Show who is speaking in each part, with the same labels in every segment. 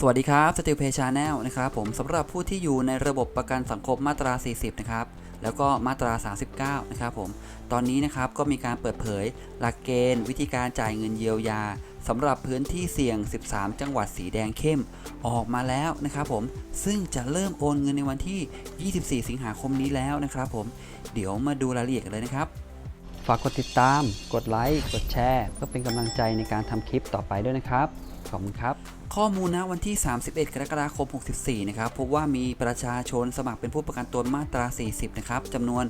Speaker 1: สวัสดีครับสติลเพชาแนลนะครับผมสำหรับผู้ที่อยู่ในระบบประกันสังคมมาตรา 40 นะครับ แล้วก็มาตรา 39 นะครับผม ตอนนี้นะครับก็มีการเปิดเผยหลักเกณฑ์ วิธีการจ่ายเงินเยียวยาสำหรับพื้นที่เสี่ยง 13 จังหวัดสีแดงเข้มออกมาแล้วนะครับผม ซึ่งจะเริ่มโอนเงินในวันที่ 24 สิงหาคมนี้แล้วนะครับผม เดี๋ยวมาดูรายละเอียดกันเลยนะครับ
Speaker 2: ฝากกดติดตาม กดไลค์ กดแชร์ เพื่อเป็นกำลังใจในการทำคลิปต่อไปด้วยนะครับ ขอบคุณครับ
Speaker 1: ข้อมูลณวันที่ 31 กรกฎาคม 64 นะครับ พบว่ามีประชาชนสมัครเป็นผู้ประกันตนมาตรา 40 นะครับจำนวน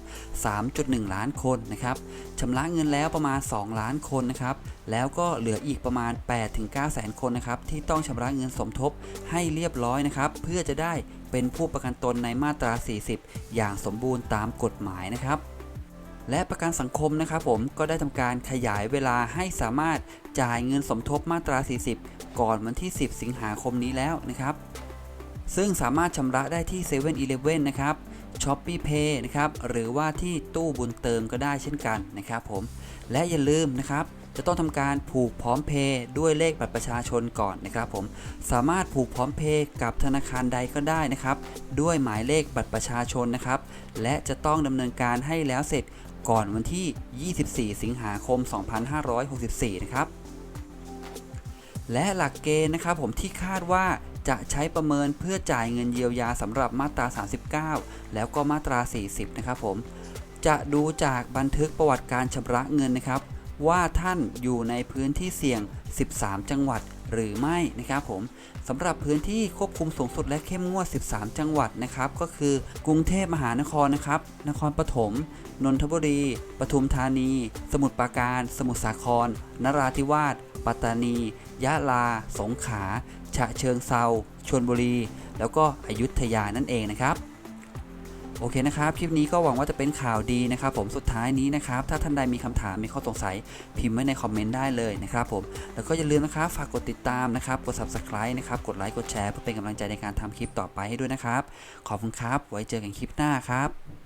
Speaker 1: 3.1 ล้านคนนะครับชำระเงินแล้วประมาณ 2 ล้านคนนะครับ แล้วก็เหลืออีกประมาณ 8-9 แสนคนนะครับ ที่ต้องชำระเงินสมทบให้เรียบร้อยนะครับ เพื่อจะได้เป็นผู้ประกันตนในมาตรา 40 อย่างสมบูรณ์ตามกฎหมายนะครับ และประกันสังคมนะครับผมก็ได้ทำการขยายเวลาให้สามารถจ่ายเงินสมทบมาตรา 40 ก่อนวันที่ 10 สิงหาคมนี้แล้วนะครับ ซึ่งสามารถชำระได้ที่7 e เ e ่ e อนะครับ s h o p e e Pay นะครับหรือว่าที่ตู้บุญเติมก็ได้เช่นกันนะครับผมและอย่าลืมนะครับจะต้องทำการผูกพร้อมเพย์ด้วยเลขบัตรประชาชนก่อนนะครับผมสามารถผูกพร้อมเพย์กับธนาคารใดก็ได้นะครับ ด้วยหมายเลขบัตรประชาชนนะครับ และจะต้องดำเนินการให้แล้วเสร็จ ก่อนวันที่ 24 สิงหาคม 2564 นะครับ และหลักเกณฑ์นะครับผมที่คาดว่าจะใช้ประเมินเพื่อจ่ายเงินเยียวยาสำหรับมาตรา 39 แล้วก็มาตรา 40 นะครับผม จะดูจากบันทึกประวัติการชำระเงินนะครับ ว่าท่านอยู่ในพื้นที่เสี่ยง 13 จังหวัด หรือไม่นะครับผมสำหรับพื้นที่ควบคุมสูงสุดและเข้มงวด 13 จังหวัดนะครับก็คือกรุงเทพมหานครนะครับนครปฐมนนทบุรี ปทุมธานี สมุทรปราการ สมุทรสาคร นราธิวาสปัตตานี ยะลา สงขลาฉะเชิงเซาชลบุรี แล้วก็อยุธยานั่นเองนะครับ โอเคนะครับ คลิปนี้ก็หวังว่าจะเป็นข่าวดีนะครับ ผมสุดท้ายนี้นะครับ ถ้าท่านใดมีคำถามมีข้อสงสัย พิมพ์ไว้ในคอมเมนต์ได้เลยนะครับผมแล้วก็อย่าลืมนะครับฝากกดติดตามนะครับ กด subscribe นะครับกดไลค์กดแชร์เพื่อเป็นกำลังใจในการทำคลิปต่อไปให้ด้วยนะครับ ขอบคุณครับ ไว้เจอกันคลิปหน้าครับ